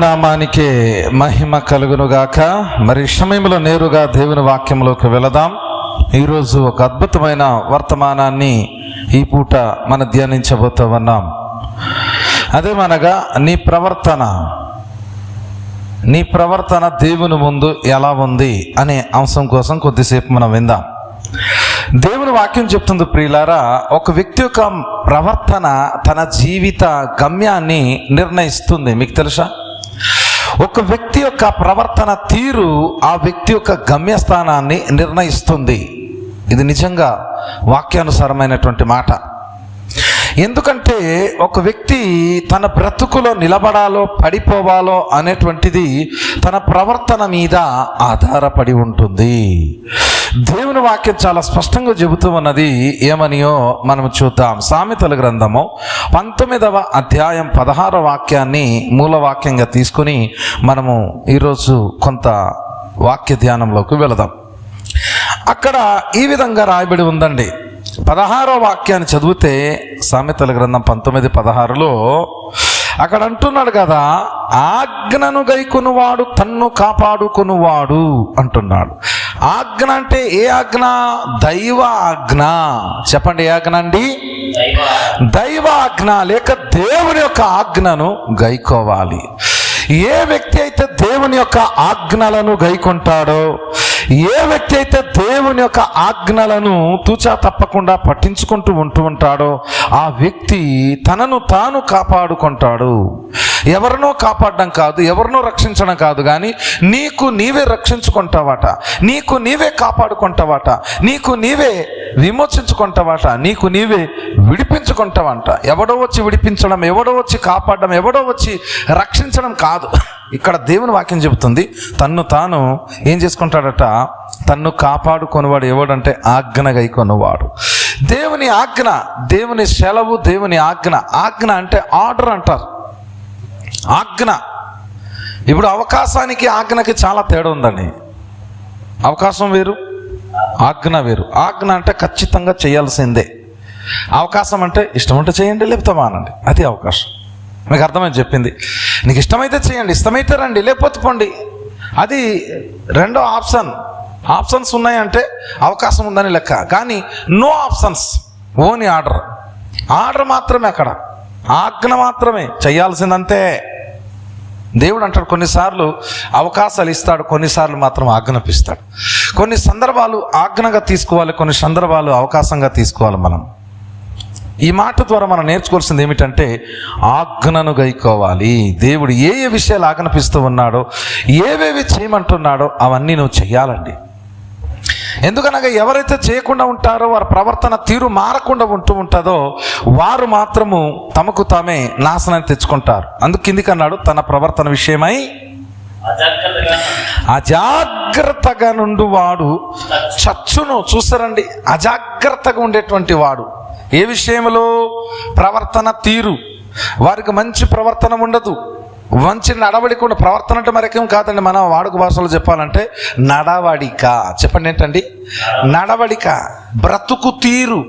నామానికి మహిమ కలుగునుగాక. మరి సమయంలో నేరుగా దేవుని వాక్యంలోకి వెళదాం. ఈరోజు ఒక అద్భుతమైన వర్తమానాన్ని ఈ పూట మన ధ్యానించబోతూ ఉన్నాం. అదేమనగా నీ ప్రవర్తన నీ ప్రవర్తన దేవుని ముందు ఎలా ఉంది అనే అంశం కోసం కొద్దిసేపు మనం విందాం. దేవుని వాక్యం చెప్తుంది ప్రియులారా ఒక వ్యక్తి యొక్క ప్రవర్తన తన జీవిత గమ్యాన్ని నిర్ణయిస్తుంది. మీకు తెలుసా? ఒక వ్యక్తి యొక్క ప్రవర్తన తీరు ఆ వ్యక్తి యొక్క గమ్యస్థానాన్ని నిర్ణయిస్తుంది. ఇది నిజంగా వాక్యానుసారమైనటువంటి మాట. ఎందుకంటే ఒక వ్యక్తి తన బ్రతుకులో నిలబడాలో పడిపోవాలో అనేటువంటిది తన ప్రవర్తన మీద ఆధారపడి ఉంటుంది. దేవుని వాక్యం చాలా స్పష్టంగా చెబుతూ ఉన్నది. ఏమనియో మనం చూద్దాం. సామెతల గ్రంథము పంతొమ్మిదవ అధ్యాయం పదహార వాక్యాన్ని మూల వాక్యంగా తీసుకుని మనము ఈరోజు కొంత వాక్య ధ్యానంలోకి వెళదాం. అక్కడ ఈ విధంగా రాయబడి ఉందండి. పదహారో వాక్యాన్ని చదివితే సామెతల గ్రంథం పంతొమ్మిది పదహారులో అక్కడ అంటున్నాడు కదా ఆజ్ఞను గైకొనువాడు తన్ను కాపాడుకొనువాడు అంటున్నాడు. ఆజ్ఞ అంటే ఏ ఆజ్ఞ? దైవ ఆజ్ఞ. చెప్పండి ఏ ఆజ్ఞ అండి? దైవ ఆజ్ఞ. లేక దేవుని యొక్క ఆజ్ఞను గైకోవాలి. ఏ వ్యక్తి అయితే దేవుని యొక్క ఆజ్ఞలను గైకొంటాడో ఏ వ్యక్తి అయితే దేవుని యొక్క ఆజ్ఞలను తూచా తప్పకుండా పట్టించుకుంటూ ఉంటూ ఉంటాడో ఆ వ్యక్తి తనను తాను కాపాడుకుంటాడు. ఎవరినో కాపాడడం కాదు ఎవరినో రక్షించడం కాదు కానీ నీకు నీవే రక్షించుకుంటావాట నీకు నీవే కాపాడుకుంటావాట నీకు నీవే విమోచించుకుంటావాట నీకు నీవే విడిపించుకుంటావంట. ఎవడో వచ్చి విడిపించడం ఎవడో వచ్చి కాపాడడం ఎవడో వచ్చి రక్షించడం కాదు. ఇక్కడ దేవుని వాక్యం చెబుతుంది తన్ను తాను ఏం చేసుకుంటాడట? తన్ను కాపాడుకొనివాడు ఎవడంటే ఆజ్ఞ కొనువాడు. దేవుని ఆజ్ఞ దేవుని సెలవు దేవుని ఆజ్ఞ. ఆజ్ఞ అంటే ఆర్డర్ అంటారు. ఆజ్ఞ. ఇప్పుడు అవకాశానికి ఆజ్ఞకి చాలా తేడా ఉందండి. అవకాశం వేరు ఆజ్ఞ వేరు. ఆజ్ఞ అంటే ఖచ్చితంగా చేయాల్సిందే. అవకాశం అంటే ఇష్టం ఉంటే చేయండి లేకపోతే మానండి. అది అవకాశం. మీకు అర్థమైంది చెప్పింది. నీకు ఇష్టమైతే చేయండి ఇష్టమైతే రండి లేకపోతే పోండి. అది రెండో ఆప్షన్. ఆప్షన్స్ ఉన్నాయంటే అవకాశం ఉందని లెక్క. కానీ no options only order. Order మాత్రమే అక్కడ. ఆజ్ఞ మాత్రమే. చేయాల్సిందంతే. దేవుడు అంటాడు కొన్నిసార్లు అవకాశాలు ఇస్తాడు కొన్నిసార్లు మాత్రం ఆజ్ఞాపిస్తాడు. కొన్ని సందర్భాలు ఆజ్ఞగా తీసుకోవాలి కొన్ని సందర్భాలు అవకాశంగా తీసుకోవాలి మనం. ఈ మాట ద్వారా మనం నేర్చుకోవాల్సింది ఏమిటంటే ఆజ్ఞను గైకోవాలి. దేవుడు ఏ ఏ విషయాలు ఆజ్ఞాపిస్తూ ఉన్నాడో ఏవేవి చేయమంటున్నాడో అవన్నీ నువ్వు చెయ్యాలండి. ఎందుకనగా ఎవరైతే చేయకుండా ఉంటారో వారి ప్రవర్తన తీరు మారకుండా ఉంటూ ఉంటుందో వారు మాత్రము తమకు తామే నాశనాన్ని తెచ్చుకుంటారు. అందుకు కిందికన్నాడు తన ప్రవర్తన విషయమై అజాగ్రత్తగా అజాగ్రత్తగా నుండి వాడు చచ్చును చూస్తారండి అజాగ్రత్తగా ఉండేటువంటి వాడు. ఏ విషయంలో? ప్రవర్తన తీరు. వారికి మంచి ప్రవర్తన ఉండదు. మంచి నడవడిక ఉండ ప్రవర్తన అంటే మరేకేం కాదండి. మనం వాడుక భాషలో చెప్పాలంటే నడవడిక. చెప్పండి ఏంటండి? నడవడిక. బ్రతుకు తీరు.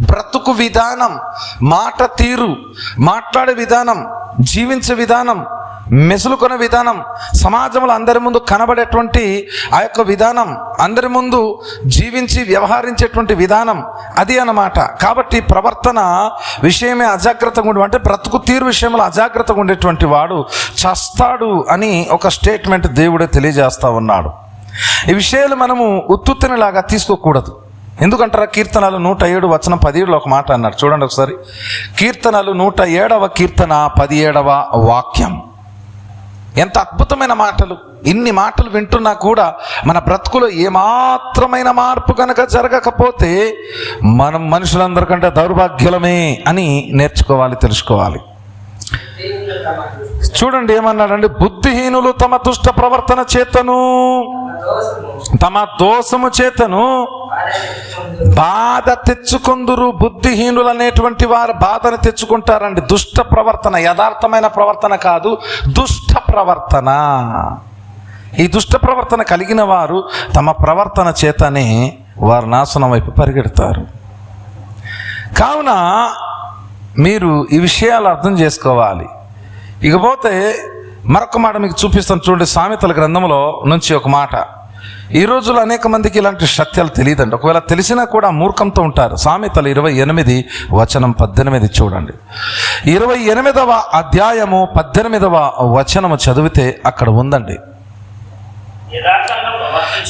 బ్రతుకు విధానం. మాట తీరు. మాట్లాడే విధానం. జీవించే విధానం. మెసులుకున్న విధానం సమాజంలో అందరి ముందు కనబడేటువంటి ఆ యొక్క విధానం అందరి ముందు జీవించి వ్యవహరించేటువంటి విధానం అది అన్నమాట. కాబట్టి ప్రవర్తన విషయమే అజాగ్రత్తగా ఉండే అంటే బ్రతుకు తీరు విషయంలో అజాగ్రత్తగా ఉండేటువంటి వాడు చస్తాడు అని ఒక స్టేట్మెంట్ దేవుడే తెలియజేస్తా ఉన్నాడు. ఈ విషయాలు మనము ఉత్తుత్తినిలాగా తీసుకోకూడదు. ఎందుకంటారా? కీర్తనలు నూట ఏడు వచనం పదిహేడులో ఒక మాట అన్నాడు. చూడండి ఒకసారి. కీర్తనలు నూట ఏడవ కీర్తన పది ఏడవ వాక్యం. ఎంత అద్భుతమైన మాటలు. ఇన్ని మాటలు వింటున్నా కూడా మన బ్రతుకులో ఏమాత్రమైన మార్పు కనుక జరగకపోతే మనం మనుషులందరికంటే దౌర్భాగ్యులమే అని నేర్చుకోవాలి తెలుసుకోవాలి. చూడండి ఏమన్నాడండి? బుద్ధిహీనులు తమ దుష్ట ప్రవర్తన చేతను. తమ దోషము చేతను. బాధ తెచ్చుకుందురు బుద్ధిహీనులు అనేటువంటి వారు బాధను తెచ్చుకుంటారండి. దుష్ట ప్రవర్తన యథార్థమైన ప్రవర్తన కాదు దుష్ట ప్రవర్తన. ఈ దుష్ట ప్రవర్తన కలిగిన వారు తమ ప్రవర్తన చేతనే వారు నాశనం వైపు పరిగెడతారు. కావున మీరు ఈ విషయాలు అర్థం చేసుకోవాలి. ఇకపోతే మరొక మాట మీకు చూపిస్తాను చూడండి సామెతల గ్రంథంలో నుంచి ఒక మాట. ఈ రోజుల్లో అనేక మందికి ఇలాంటి సత్యాలు తెలియదండి. ఒకవేళ తెలిసినా కూడా మూర్ఖంతో ఉంటారు. సామెతలు ఇరవై ఎనిమిది వచనం పద్దెనిమిది చూడండి. ఇరవై ఎనిమిదవ అధ్యాయము పద్దెనిమిదవ వచనము చదివితే అక్కడ ఉందండి.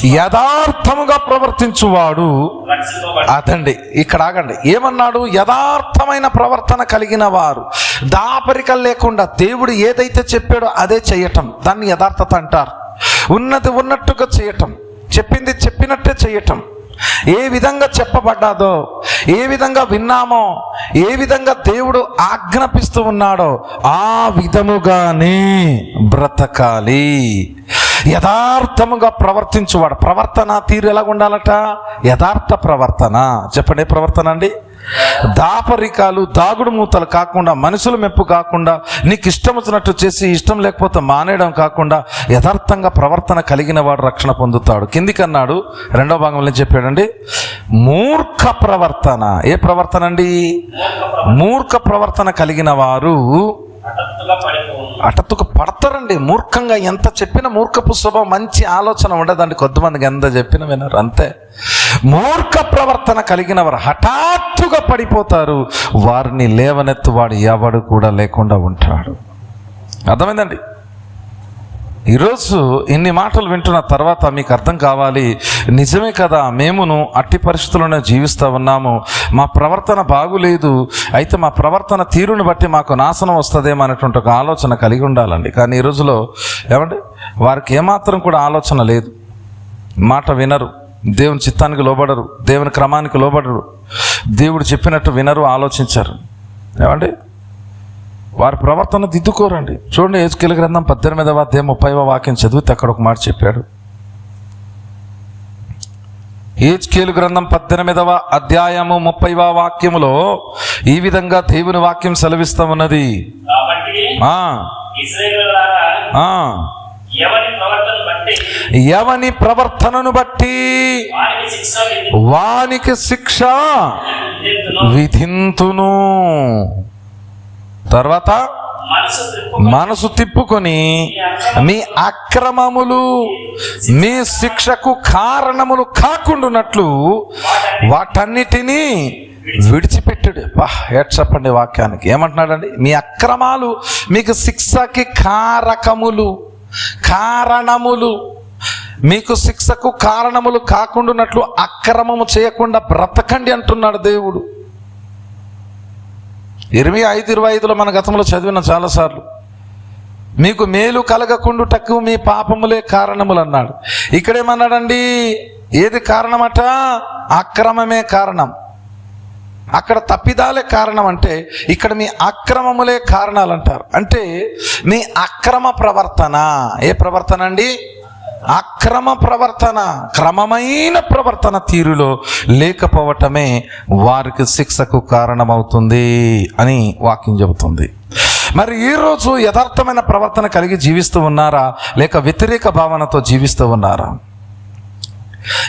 యథార్థముగా ప్రవర్తించువాడు. అదండి ఇక్కడ ఆగండి. ఏమన్నాడు? యథార్థమైన ప్రవర్తన కలిగిన వారు. దాపరికలు లేకుండా దేవుడు ఏదైతే చెప్పాడో అదే చేయటం. దాన్ని యథార్థత అంటారు. ఉన్నది ఉన్నట్టుగా చేయటం. చెప్పింది చెప్పినట్టే చేయటం. ఏ విధంగా చెప్పబడ్డాదో ఏ విధంగా విన్నామో ఏ విధంగా దేవుడు ఆజ్ఞాపిస్తూ ఉన్నాడో ఆ విధముగానే బ్రతకాలి. యథార్థముగా ప్రవర్తించువాడు. ప్రవర్తన తీరు ఎలా ఉండాలట? యథార్థ ప్రవర్తన. చెప్పండి ప్రవర్తన అండి? దాపరికాలు దాగుడు మూతలు కాకుండా మనుషుల మెప్పు కాకుండా నీకు ఇష్టం వచ్చినట్టు చేసి ఇష్టం లేకపోతే మానేయడం కాకుండా యథార్థంగా ప్రవర్తన కలిగిన వాడు రక్షణ పొందుతాడు. కిందికన్నాడు రెండో భాగంలో చెప్పాడండి? మూర్ఖ ప్రవర్తన. ఏ ప్రవర్తన అండి? మూర్ఖ ప్రవర్తన కలిగిన వారు అటత్తుకు పడతారండి. మూర్ఖంగా ఎంత చెప్పిన మూర్ఖపు స్వభావం మంచి ఆలోచన ఉండదండి. కొద్దిమందికి ఎంత చెప్పిన వినరు. అంతే. మూర్ఖ ప్రవర్తన కలిగిన వారు హఠాత్తుగా పడిపోతారు. వారిని లేవనెత్తువాడు ఎవడు కూడా లేకుండా ఉంటాడు. అర్థమైందండి? ఈరోజు ఇన్ని మాటలు వింటున్న తర్వాత మీకు అర్థం కావాలి నిజమే కదా మేమును అట్టి పరిస్థితుల్లోనే జీవిస్తూ ఉన్నాము. మా ప్రవర్తన బాగులేదు అయితే మా ప్రవర్తన తీరును బట్టి మాకు నాశనం వస్తుందేమో అనేటువంటి ఒక ఆలోచన కలిగి ఉండాలండి. కానీ ఈ రోజులో ఏమండి? వారికి ఏమాత్రం కూడా ఆలోచన లేదు. మాట వినరు దేవుని చిత్తానికి లోబడరు దేవుని క్రమానికి లోబడరు. దేవుడు చెప్పినట్టు వినరు ఆలోచించరు. ఏమండి? వారి ప్రవర్తన దిద్దుకోరండి. చూడండి ఏజ్కేల గ్రంథం పద్దెనిమిదవ అధ్యాయం ముప్పైవ వాక్యం చదివితే అక్కడ ఒక మాట చెప్పాడు. ఏజ్కేలు గ్రంథం పద్దెనిమిదవ అధ్యాయము ముప్పైవ వాక్యములో ఈ విధంగా దేవుని వాక్యం సెలవిస్తా ఉన్నది కాబట్టి ఆ. ఇస్రాయేలులారా ఆ. ఎవరి ప్రవర్తన బట్టి? ఎవని ప్రవర్తనను బట్టి? వానికి శిక్ష విధింతును. తర్వాత మనసు తిప్పుకొని మీ అక్రమములు మీ శిక్షకు కారణములు కాకుండానట్లు వాటన్నిటినీ విడిచిపెట్టుడు. పా చెప్పండి వాక్యానికి. ఏమంటున్నాడండి? మీ అక్రమాలు మీకు శిక్షకి కారకములు కారణములు మీకు శిక్షకు కారణములు కాకుండానట్లు అక్రమము చేయకుండా బ్రతకండి అంటున్నాడు దేవుడు. ఇరవై ఐదు ఇరవై ఐదులో మన గతంలో చదివిన చాలాసార్లు. మీకు మేలు కలగకుండుటకు మీ పాపములే కారణములు అన్నాడు ఇక్కడేమన్నాడండి? ఏది కారణమట? అక్రమమే కారణం. అక్కడ తప్పిదాలే కారణం అంటే ఇక్కడ మీ అక్రమములే కారణాలు అంటారు అంటే మీ అక్రమ ప్రవర్తన. ఏ ప్రవర్తన అండి? అక్రమ ప్రవర్తన క్రమమైన ప్రవర్తన తీరులో లేకపోవటమే వారికి శిక్షకు కారణమవుతుంది అని వాక్యం చెబుతుంది. మరి ఈరోజు యథార్థమైన ప్రవర్తన కలిగి జీవిస్తూ ఉన్నారా? లేక వ్యతిరేక భావనతో జీవిస్తూ ఉన్నారా?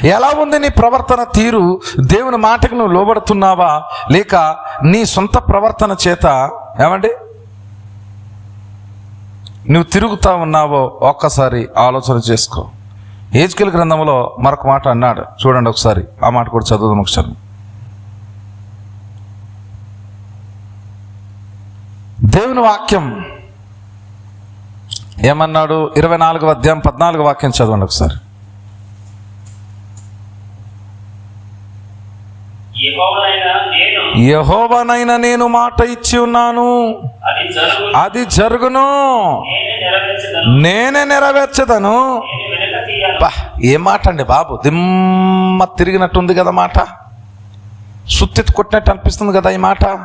ఎలా ఉంది నీ ప్రవర్తన తీరు? దేవుని మాటకు నువ్వు లోబడుతున్నావా? లేక నీ సొంత ప్రవర్తన చేత ఏమండి? నువ్వు తిరుగుతా ఉన్నావో ఒక్కసారి ఆలోచన చేసుకో. ఏజ్కెల్ గ్రంథంలో మరొక మాట అన్నాడు. చూడండి ఒకసారి. ఆ మాట కూడా చదువుదాం ఒకసారి. దేవుని వాక్యం. ఏమన్నాడు? ఇరవై నాలుగు అధ్యాయం పద్నాలుగు వాక్యం చదవండి ఒకసారి. యెహోవానైన నేను మాట ఇచ్చి ఉన్నాను. అది జరుగు అది జరుగును. నేనే నెరవేర్చదను. ఏ మాట అండి బాబు? దిమ్మ తిరిగినట్టుంది కదా మాట. సుత్తెత్తి కొట్టినట్టు అనిపిస్తుంది కదా ఈ మాట.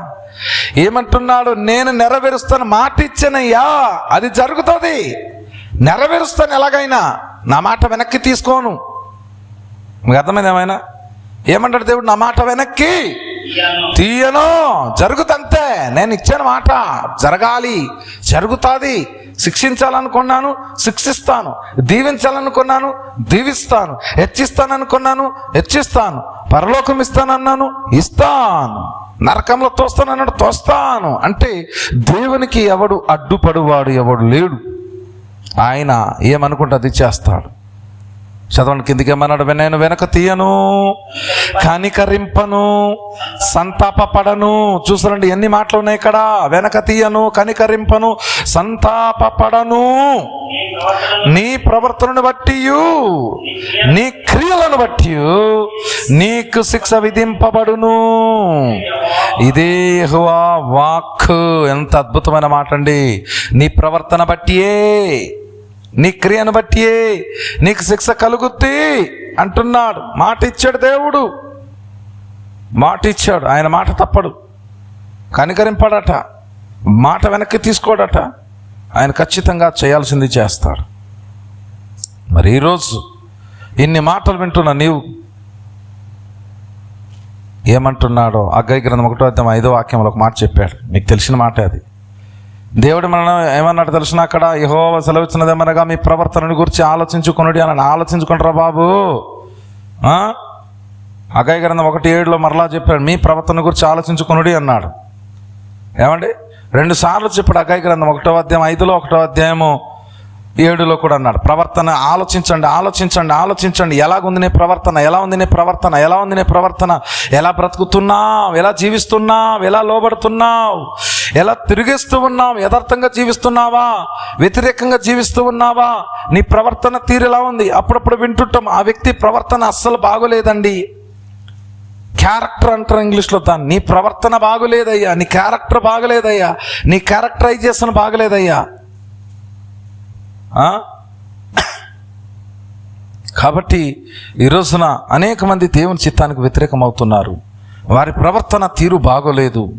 ఏమంటున్నాడు? నేను నెరవేరుస్తాను మాట ఇచ్చానయ్యా. అది జరుగుతుంది. నెరవేరుస్తాను ఎలాగైనా. నా మాట వెనక్కి తీసుకోను. మీకు అర్థమైంది ఏమైనా? ఏమంటాడు దేవుడు నా మాట వెనక్కి. తీయను. జరుగుతంతే. నేను ఇచ్చాను మాట జరగాలి. జరుగుతుంది. శిక్షించాలనుకున్నాను శిక్షిస్తాను. దీవించాలనుకున్నాను దీవిస్తాను. హెచ్చిస్తాననుకున్నాను హెచ్చిస్తాను. పరలోకం ఇస్తానన్నాను ఇస్తాను. నరకంలో తోస్తానన్నాడు తోస్తాను. అంటే దేవునికి ఎవడు అడ్డుపడువాడు ఎవడు లేడు. ఆయన ఏమనుకుంటే అది చేస్తాడు. చదవండి కిందికి ఏమన్నాడు? నేను వెనక తీయను కనికరింపను సంతాపపడను. చూసారండి ఎన్ని మాటలు ఉన్నాయి ఇక్కడ? వెనక తీయను కనికరింపను సంతాపపడను. నీ ప్రవర్తనను నీ ప్రవర్తనను బట్టి నీ క్రియలను బట్టి నీకు శిక్ష విధింపబడును. ఇదే వాక్ ఎంత అద్భుతమైన మాట అండి నీ ప్రవర్తన బట్టియే నీ క్రియను బట్టి నీకు శిక్ష కలుగుద్ది అంటున్నాడు. మాట ఇచ్చాడు దేవుడు. మాట ఇచ్చాడు ఆయన మాట తప్పడు. కనికరింపడట. మాట వెనక్కి తీసుకోడట. ఆయన ఖచ్చితంగా చేయాల్సింది చేస్తాడు. మరి ఈరోజు ఇన్ని మాటలు వింటున్న నీవు ఏమంటున్నాడో అగ్గై గ్రంథం ఒకటో అర్థం ఐదో వాక్యంలో ఒక మాట చెప్పాడు. మీకు తెలిసిన మాట అది. దేవుడు మనం ఏమన్నాడు తెలిసిన అక్కడ? యహో సెలవిచ్చినదేమనగా మీ ప్రవర్తనను గురించి ఆలోచించుకున్నాడు అని ఆలోచించుకుంటారా బాబు? ఆ? గ్రంథం ఒకటి ఏడులో మరలా చెప్పాడు మీ ప్రవర్తన గురించి ఆలోచించుకునుడి అన్నాడు. ఏమండి? రెండు సార్లు చెప్పాడు అగ్గాయి గ్రంథం ఒకటో అధ్యాయం ఐదులో ఒకటో అధ్యాయము ఏడులో కూడా అన్నాడు. ప్రవర్తన ఆలోచించండి ఆలోచించండి ఆలోచించండి. ఎలాగుంది నీ ప్రవర్తన? ఎలా ఉంది నీ ప్రవర్తన? ఎలా ఉంది నీ ప్రవర్తన? ఎలా బ్రతుకుతున్నావు? ఎలా జీవిస్తున్నావు? ఎలా లోబడుతున్నావు? ఎలా తిరిగిస్తూ ఉన్నాం యథార్థంగా జీవిస్తున్నావా? వ్యతిరేకంగా జీవిస్తూ ఉన్నావా? నీ ప్రవర్తన తీరు ఎలా ఉంది? అప్పుడప్పుడు వింటుంటాం ఆ వ్యక్తి ప్రవర్తన అస్సలు బాగోలేదండి. క్యారెక్టర్ అంటారు ఇంగ్లీష్లో దాన్ని. నీ ప్రవర్తన బాగోలేదయ్యా. నీ క్యారెక్టర్ బాగలేదయ్యా. నీ క్యారెక్టరైజేషన్ బాగలేదయ్యా. కాబట్టి ఈ రోజున అనేక మంది దేవుని చిత్తానికి వ్యతిరేకం అవుతున్నారు వారి ప్రవర్తన తీరు బాగోలేదు.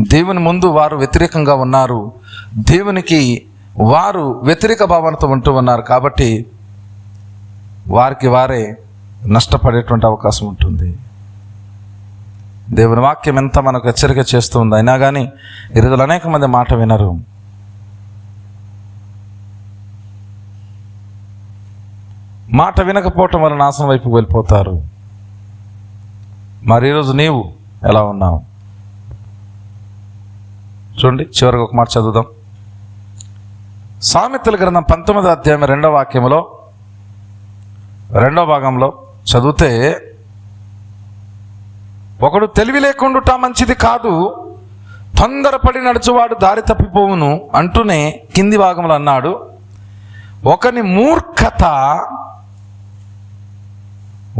దేవుని ముందు వారు వ్యతిరేకంగా ఉన్నారు. దేవునికి వారు వ్యతిరేక భావనతో ఉంటూ ఉన్నారు కాబట్టి వారికి వారే నష్టపడేటువంటి అవకాశం ఉంటుంది. దేవుని వాక్యం ఎంత మనకు హెచ్చరిక చేస్తూ ఉంది. అయినా కానీ ఈరోజు అనేక మంది మాట వినరు. మాట వినకపోవటం వల్ల నాశనం వైపు వెళ్ళిపోతారు. మరి ఈరోజు నీవు ఎలా ఉన్నావు? చూడండి చివరికి ఒక మాట చదువుదాం. సామెతల గ్రంథం పంతొమ్మిదో అధ్యాయం రెండో వాక్యంలో రెండో భాగంలో చదివితే ఒకడు తెలివి లేకుండుట మంచిది కాదు తొందరపడి నడుచువాడు దారి తప్పిపోవును అంటూనే కింది భాగంలో అన్నాడు. ఒకని మూర్ఖత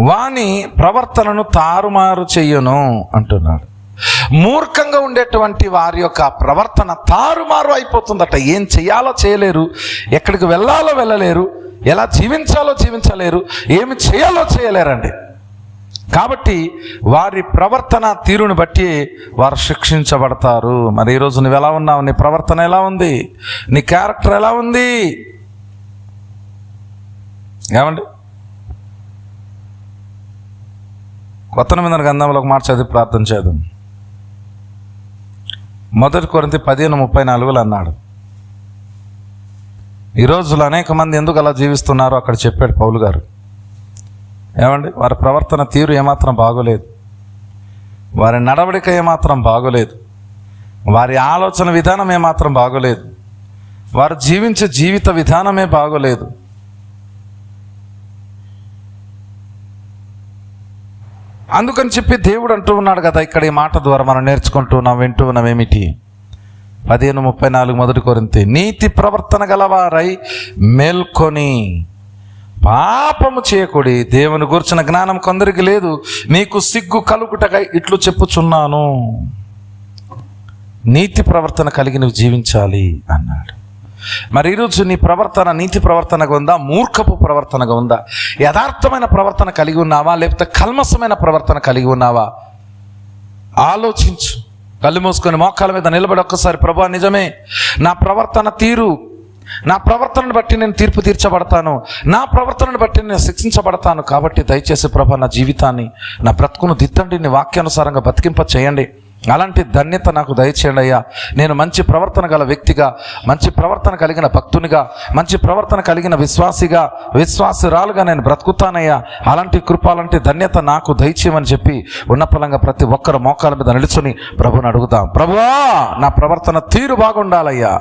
వాని ప్రవర్తనను తారుమారు చెయ్యను అంటున్నాడు. మూర్ఖంగా ఉండేటువంటి వారి యొక్క ప్రవర్తన తారుమారు అయిపోతుందట. ఏం చేయాలో చేయలేరు. ఎక్కడికి వెళ్ళాలో వెళ్ళలేరు. ఎలా జీవించాలో జీవించలేరు. ఏమి చేయాలో చేయలేరండి. కాబట్టి వారి ప్రవర్తన తీరును బట్టి వారు శిక్షించబడతారు. మరి ఈరోజు నువ్వు ఎలా ఉన్నావు? నీ ప్రవర్తన ఎలా ఉంది? నీ క్యారెక్టర్ ఎలా ఉంది? ఏమండి? కొత్త నిబంధన గంధంలో ఒక మాట చదివి ప్రార్థన చేద్దాం. మొదటి కొరింత పదిహేను ముప్పై నాలుగులు అన్నాడు. ఈ రోజులు అనేక మంది ఎందుకు అలా జీవిస్తున్నారో అక్కడ చెప్పాడు పౌలు గారు. ఏమండి? వారి ప్రవర్తన తీరు ఏమాత్రం బాగోలేదు. వారి నడవడిక ఏమాత్రం బాగోలేదు. వారి ఆలోచన విధానం ఏమాత్రం బాగోలేదు. వారు జీవించే జీవిత విధానమే బాగోలేదు. అందుకని చెప్పి దేవుడు అంటూ ఉన్నాడు కదా ఇక్కడ ఈ మాట ద్వారా మనం నేర్చుకుంటూ ఉన్నాం వింటూ ఉన్నాం ఏమిటి? పదిహేను ముప్పై నాలుగు మొదటి కొరింతి. నీతి ప్రవర్తన గలవారై మేల్కొని పాపము చేయకుడి దేవుని గురించిన జ్ఞానం కొందరికి లేదు నీకు సిగ్గు కలుగుటగా ఇట్లు చెప్పుచున్నాను. నీతి ప్రవర్తన కలిగి నువ్వు జీవించాలి అన్నాడు. మరి ఈరోజు నీ ప్రవర్తన నీతి ప్రవర్తనగా ఉందా? మూర్ఖపు ప్రవర్తనగా ఉందా? యథార్థమైన ప్రవర్తన కలిగి ఉన్నావా? లేకపోతే కల్మసమైన ప్రవర్తన కలిగి ఉన్నావా? ఆలోచించు. కళ్ళు మూసుకొని మోకాల మీద నిలబడి ఒక్కసారి ప్రభా నిజమే. నా ప్రవర్తన తీరు. నా ప్రవర్తనను బట్టి నేను తీర్పు తీర్చబడతాను. నా ప్రవర్తనను బట్టి నేను శిక్షించబడతాను. కాబట్టి దయచేసి ప్రభా నా జీవితాన్ని నా బ్రతుకును దిద్దండి. నీ వాక్యానుసారంగా బతికింప చేయండి అలాంటి ధన్యత నాకు దయచేయండి అయ్యా. నేను మంచి ప్రవర్తన గల వ్యక్తిగా మంచి ప్రవర్తన కలిగిన భక్తునిగా మంచి ప్రవర్తన కలిగిన విశ్వాసిగా విశ్వాసురాలుగా నేను బ్రతుకుతానయ్యా. అలాంటి కృప అలాంటి ధన్యత నాకు దయచేయమని చెప్పి ఉన్నపలంగా ప్రతి ఒక్కరు మోకాల మీద నిలుచుని ప్రభుని అడుగుతాం ప్రభువా నా ప్రవర్తన తీరు బాగుండాలయ్యా.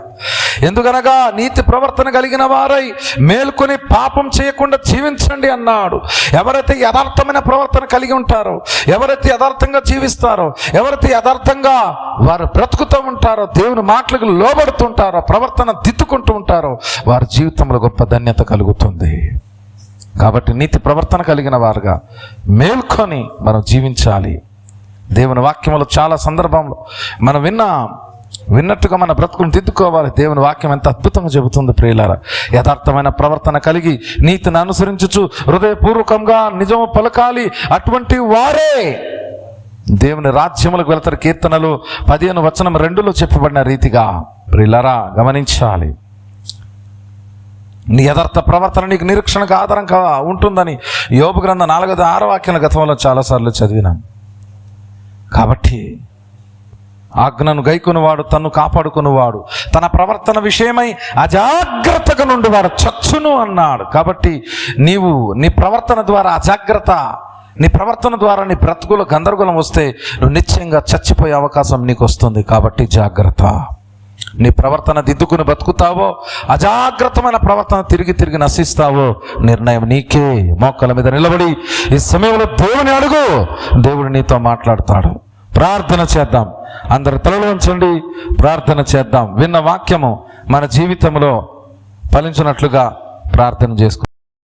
ఎందుకనగా నీతి ప్రవర్తన కలిగిన వారై మేల్కొని పాపం చేయకుండా జీవించండి అన్నాడు. ఎవరైతే యథార్థమైన ప్రవర్తన కలిగి ఉంటారో ఎవరైతే యథార్థంగా జీవిస్తారో ఎవరైతే యథార్థంగా వారు బ్రతుకుతూ ఉంటారో దేవుని మాటలకు లోబడుతుంటారో ప్రవర్తన దిద్దుకుంటూ ఉంటారో వారి జీవితంలో గొప్ప ధన్యత కలుగుతుంది. కాబట్టి నీతి ప్రవర్తన కలిగిన వారుగా మేల్కొని మనం జీవించాలి. దేవుని వాక్యములు చాలా సందర్భంలో మనం విన్న విన్నట్టుగా మన బ్రతుకును దిద్దుకోవాలి. దేవుని వాక్యం ఎంత అద్భుతంగా చెబుతుంది ప్రియులారా. యథార్థమైన ప్రవర్తన కలిగి నీతిని అనుసరించుచు హృదయపూర్వకంగా నిజము పలకాలి. అటువంటి వారే దేవుని రాజ్యములకు వెళతారు కీర్తనలు పదిహేను వచనం రెండులో చెప్పబడిన రీతిగా ప్రియులారా గమనించాలి. నీ యథార్థ ప్రవర్తన నీకు నిరీక్షణకు ఆధారంగా ఉంటుందని యోగ గ్రంథ నాలుగైదు ఆరు వాక్యాల గతంలో చాలాసార్లు చదివినాం. కాబట్టి ఆజ్ఞను గైకొనివాడు తన్ను కాపాడుకునివాడు. తన ప్రవర్తన విషయమై అజాగ్రత్తగా నుండి వాడు చచ్చును అన్నాడు. కాబట్టి నీవు నీ ప్రవర్తన ద్వారా అజాగ్రత్త నీ ప్రవర్తన ద్వారా నీ బ్రతుకులో గందరగోళం వస్తే నువ్వు నిశ్చయంగా చచ్చిపోయే అవకాశం నీకు వస్తుంది కాబట్టి జాగ్రత్త. నీ ప్రవర్తన దిద్దుకుని బతుకుతావో అజాగ్రత్తమైన ప్రవర్తన తిరిగి తిరిగి నశిస్తావో నిర్ణయం నీకే. మోక్కల మీద నిలబడి ఈ సమయంలో దేవుని అడుగు. దేవుడు నీతో మాట్లాడతాడు. ప్రార్థన చేద్దాం. అందరు తలలో ఉంచండి. ప్రార్థన చేద్దాం. విన్న వాక్యము మన జీవితంలో ఫలించినట్లుగా ప్రార్థన చేసుకుంటాం